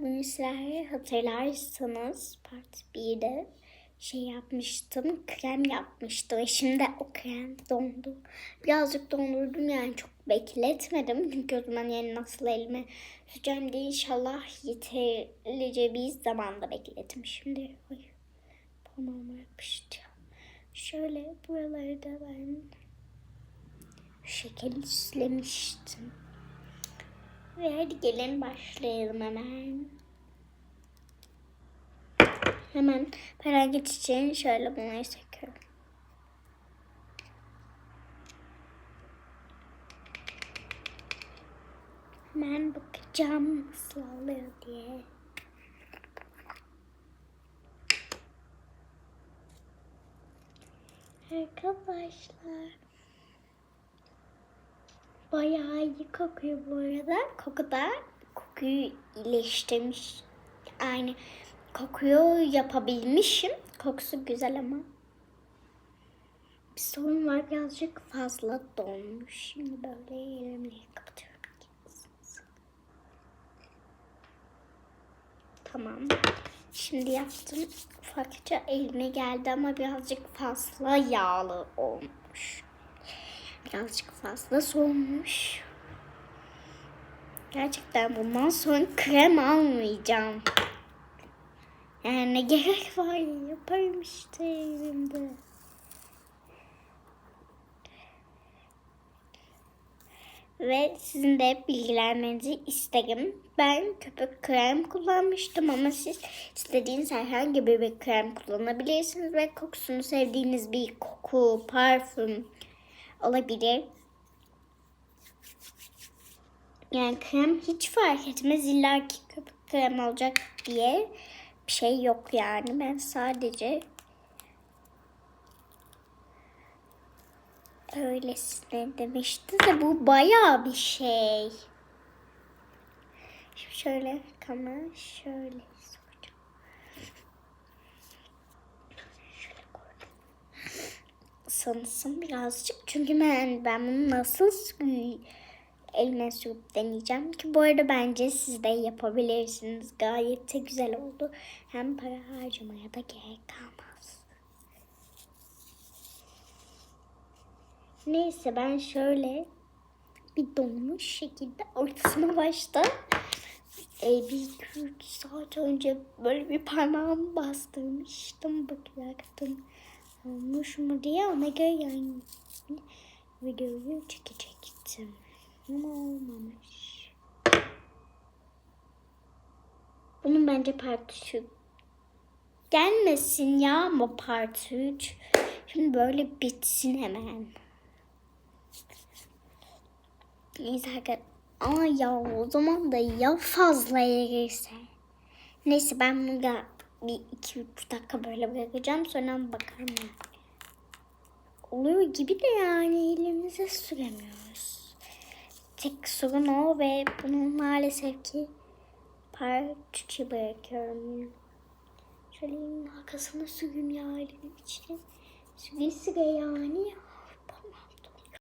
Bugün sizlerle hatırlarsanız part 1'de şey yapmıştım. Krem yapmıştım. Şimdi o krem dondu. Birazcık dondurdum yani çok bekletmedim. Çünkü o zaman yani nasıl elime süreceğim diye inşallah yeterlice bir zamanda bekletmişimdir. Ay, parmağıma yapıştı. Şöyle buraları da ben şekil süslemiştim. Ve hadi gelin başlayalım hemen. Hemen feragat için şöyle bunları çekiyorum. Hemen bakacağım nasıl oluyor diye. Arkadaşlar. Bayağı iyi kokuyor bu arada. Koku da kokuyu iyileştirmiş. Yani kokuyu yapabilmişim. Kokusu güzel ama. Bir sorun var birazcık fazla donmuş. Şimdi böyle elimle kapatıyorum. Tamam. Şimdi yaptım. Ufakça elime geldi ama birazcık fazla yağlı olmuş. Birazcık fazla soğumuş. Gerçekten bundan sonra krem almayacağım. Yani ne gerek var yaparım işte evimde. Ve sizin de bilgilenmenizi isterim. Ben köpük krem kullanmıştım ama siz istediğiniz herhangi bir krem kullanabilirsiniz ve kokusunu sevdiğiniz bir koku, parfüm olabilir. Yani krem hiç fark etmez. İlla ki köpük krem olacak diye bir şey yok yani. Ben sadece öylesine demişti de bu bayağı bir şey. Şimdi şöyle kamera şöyle Sanırsın birazcık. Çünkü ben, ben bunu nasıl eline sürüp deneyeceğim ki bu arada bence siz de yapabilirsiniz. Gayet de güzel oldu. Hem para harcamaya da gerek kalmaz. Neyse ben şöyle bir donmuş şekilde ortasına başta e, bir üç saat önce böyle bir parmağımı bastırmıştım bakacaktım olmuş mu diye göre yani videoyu çekecektim ama olmamış. Bunun bence part 3 gelmesin ya ama part 3 şimdi böyle bitsin hemen. Neyse arkadaşlar. Ama ya o zaman da ya fazla erirse. Neyse ben bunu da bir iki üç dakika böyle bırakacağım. Sonra bakarım. Oluyor gibi de yani elimize süremiyoruz. Tek sorun o ve bunu maalesef ki parçacı bırakıyorum. Şöyle arkasına süreyim ya elimin içine. Süre süre yani.